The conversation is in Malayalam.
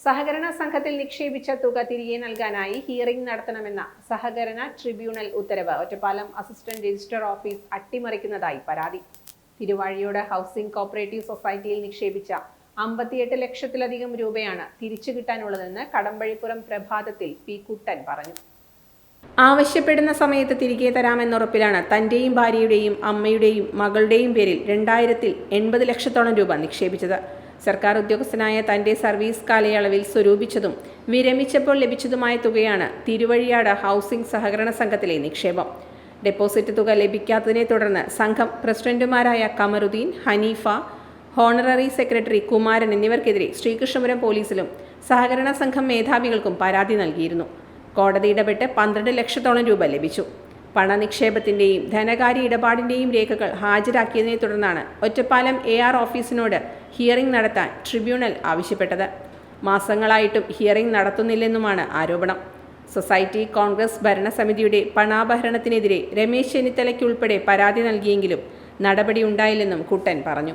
സഹകരണ സംഘത്തിൽ നിക്ഷേപിച്ച തുക തിരികെ നൽകാനായി ഹിയറിംഗ് നടത്തണമെന്ന സഹകരണ ട്രിബ്യൂണൽ ഉത്തരവ്. ഒറ്റപ്പാലം അസിസ്റ്റന്റ് രജിസ്ട്രാർ ഓഫീസ് അട്ടിമറിക്കുന്നതായി പരാതി. തിരുവാഴിയോട് ഹൗസിംഗ് കോപ്പറേറ്റീവ് സൊസൈറ്റിയിൽ നിക്ഷേപിച്ച അമ്പത്തിയെട്ട് ലക്ഷത്തിലധികം രൂപയാണ് തിരിച്ചു കിട്ടാനുള്ളതെന്ന് കടമ്പഴിപ്പുറം പ്രഭാതത്തിൽ പി കുട്ടൻ പറഞ്ഞു. ആവശ്യപ്പെടുന്ന സമയത്ത് തിരികെ തരാമെന്ന ഉറപ്പിലാണ് തന്റെയും ഭാര്യയുടെയും അമ്മയുടെയും മകളുടെയും പേരിൽ രണ്ടായിരത്തിൽ എൺപത് ലക്ഷത്തോളം രൂപ നിക്ഷേപിച്ചത്. സർക്കാർ ഉദ്യോഗസ്ഥനായ തന്റെ സർവീസ് കാലയളവിൽ സ്വരൂപിച്ചതും വിരമിച്ചപ്പോൾ ലഭിച്ചതുമായ തുകയാണ് തിരുവഴിയാട് ഹൗസിംഗ് സഹകരണ സംഘത്തിലെ നിക്ഷേപം. ഡെപ്പോസിറ്റ് തുക ലഭിക്കാത്തതിനെ തുടർന്ന് സംഘം പ്രസിഡന്റുമാരായ കമറുദ്ദീൻ ഹനീഫ ഹോണററി സെക്രട്ടറി കുമാരൻ എന്നിവർക്കെതിരെ ശ്രീകൃഷ്ണപുരം പോലീസിലും സഹകരണ സംഘം മേധാവികൾക്കും പരാതി നൽകിയിരുന്നു. കോടതി ഇടപെട്ട് പന്ത്രണ്ട് ലക്ഷത്തോളം രൂപ ലഭിച്ചു. പണനിക്ഷേപത്തിന്റെയും ധനകാര്യ ഇടപാടിന്റെയും രേഖകൾ ഹാജരാക്കിയതിനെ തുടർന്നാണ് ഒറ്റപ്പാലം എ ആർ ഓഫീസിനോട് ഹിയറിംഗ് നടത്താൻ ട്രിബ്യൂണൽ ആവശ്യപ്പെട്ടത്. മാസങ്ങളായിട്ടും ഹിയറിംഗ് നടത്തുന്നില്ലെന്നുമാണ് ആരോപണം. സൊസൈറ്റി കോൺഗ്രസ് ഭരണസമിതിയുടെ പണാപഹരണത്തിനെതിരെ രമേശ് ചെന്നിത്തലയ്ക്കുൾപ്പെടെ പരാതി നൽകിയെങ്കിലും നടപടി ഉണ്ടായില്ലെന്നും കുട്ടൻ പറഞ്ഞു.